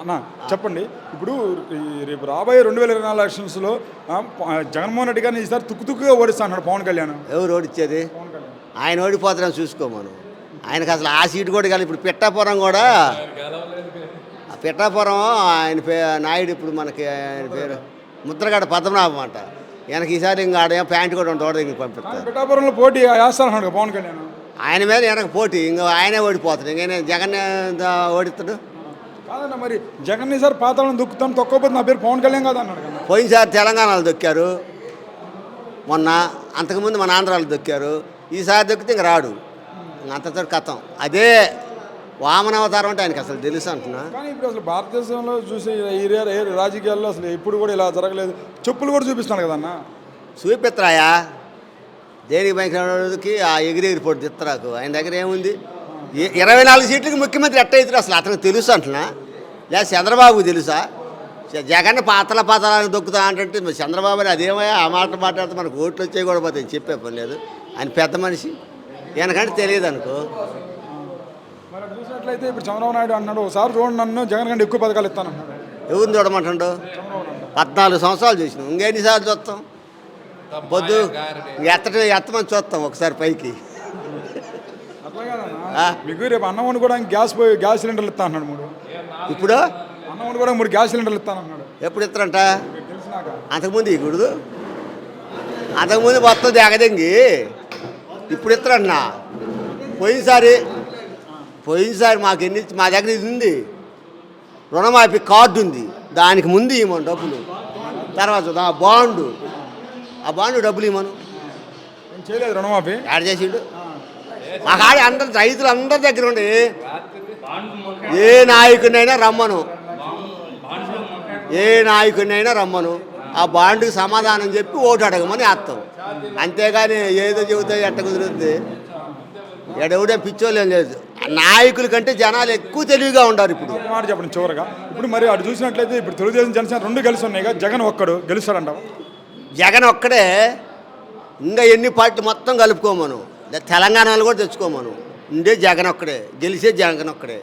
అన్న చెప్పండి. ఇప్పుడు రేపు రాబోయే రెండు వేల ఇరవై నాలుగు ఎలక్షన్స్లో జగన్మోహన్ రెడ్డి గారిని ఈసారి తుక్కు తుక్కుగా ఓడిస్తా అన్నాడు పవన్ కళ్యాణ్. ఎవరు ఓడిచ్చేది? ఆయన ఓడిపోతారని చూసుకోమను ఆయనకు అసలు ఆ సీటు కూడా కాదు. ఇప్పుడు పిట్టాపురం కూడా. ఆ పిట్టాపురం ఆయన పే నాయుడు ఇప్పుడు మనకి ఆయన పేరు ముద్రగడ పద్మనాభం అంట. వెనక ఈసారి ఇంకా ఆడ ప్యాంట్ కూడా తోడ దగ్గర పంపిస్తారు. పిఠాపురంలో పోటీ వేస్తానన్నాడు పవన్ కళ్యాణ్. ఆయన మీద వెనక పోటీ. ఇంకా ఆయనే ఓడిపోతాడు. ఇంకా జగన్ ఓడిస్తాడు? కాదన్న మరి జగన్ ఈసారి పాతాలను దుక్కుతాం తొక్కపోతే నా పేరు పవన్ కళ్యాణ్ కాదు అన్నాడు కదా. పోయినసారి తెలంగాణలో దొక్కారు. మొన్న అంతకుముందు మన ఆంధ్రాలో దొక్కారు. ఈసారి దొక్కితే ఇంక రాడు. అంతతో కథం అదే వామనావతారం అంటే ఆయనకి అసలు తెలుసు అంటున్నా. కానీ ఇప్పుడు అసలు భారతదేశంలో చూసి ఈ రే- ఏ రాజకీయాల్లో అసలు ఎప్పుడు కూడా ఇలా జరగలేదు. చెప్పులు కూడా చూపిస్తున్నాడు కదన్న చూపిత్రాయా దేనికి భయంకరకి ఆ ఎగిరెగిరి పొడి తిత్తరాకు? ఆయన దగ్గర ఏముంది? ఇరవై నాలుగు సీట్లకి ముఖ్యమంత్రి ఎట్ట అవుతారు అసలు అతనికి తెలుసు అంటున్నా. లేదా చంద్రబాబుకు తెలుసా? జగన్ పాతల పాతలానికి దొక్కుతా అంటే మరి చంద్రబాబు అని అదేమయ్యా ఆ మాట మాట్లాడితే మనకు ఓట్లు వచ్చాయి కూడా పోతాయి చెప్పే పని లేదు. ఆయన పెద్ద మనిషి. ఈయనకంటే తెలియదు అనుకో. మరి చూసినట్లయితే ఇప్పుడు చంద్రబాబు నాయుడు అన్నాడు ఒకసారి చూడండి నన్ను జగన్ కంటే ఎక్కువ పథకాలు ఇస్తాను అన్నాడు. ఎవరిని చూడమంటుండో? పద్నాలుగు సంవత్సరాలు చూసినాం. ఇంకెన్నిసార్లు చూస్తాం? పొద్దు ఎత్తడం ఎత్తమని చూస్తాం ఒకసారి పైకి. మీకు రేపు అన్నం వండుకోవడానికి గ్యాస్ పోయి గ్యాస్ సిలిండర్లు ఇస్తా అన్నాడు మూడు. ఇప్పుడు? మూడు గ్యాస్ సిలిండర్లు ఇస్తాను అన్నాడు. ఎప్పుడు ఇస్తారంట? మీకు అంతకుముందు ఇకూడదు అంతకుముందు మొత్తం ఎగదంగి ఇప్పుడు ఇస్తారన్నా. పోయినసారి పోయినసారి మాకు ఎన్ని మా దగ్గర ఇది ఉంది. రుణమాఫీ కార్డు ఉంది. దానికి ముందు ఇవ్వమను డబ్బులు. తర్వాత ఆ బాండు. ఆ బాండు డబ్బులు ఇవ్వమను. నేను చేయలేదు రుణమాఫీ? యాడ్ చేసిండు. మా కాడ అందరు రైతులు అందరి దగ్గర ఉండి. ఏ నాయకుడినైనా రమ్మను. ఏ నాయకుడినైనా రమ్మను. ఆ బాండుకి సమాధానం చెప్పి ఓటు అడగమని వేస్తాం అంతేగాని ఏదో చెబుతా ఎట్ట కుదురుద్ది? ఎడవుడే పిచ్చోళ్ళు ఏం లేదు. నాయకుల కంటే జనాలు ఎక్కువ తెలివిగా ఉండారు ఇప్పుడు. మాట చెప్పండి చివరగా. ఇప్పుడు మరి అటు చూసినట్లయితే ఇప్పుడు తెలుగుదేశం జనసేన రెండు కలిసి ఉన్నాయి కదా జగన్ ఒక్కడు గెలుస్తాడంటావా? జగన్ ఒక్కడే. ఇంకా ఎన్ని పార్టీలు మొత్తం కలుపుకోమను. తెలంగాణలో కూడా తెచ్చుకోమను. ఉండే జగన్ ఒక్కడే. గెలిచే జగన్ ఒక్కడే.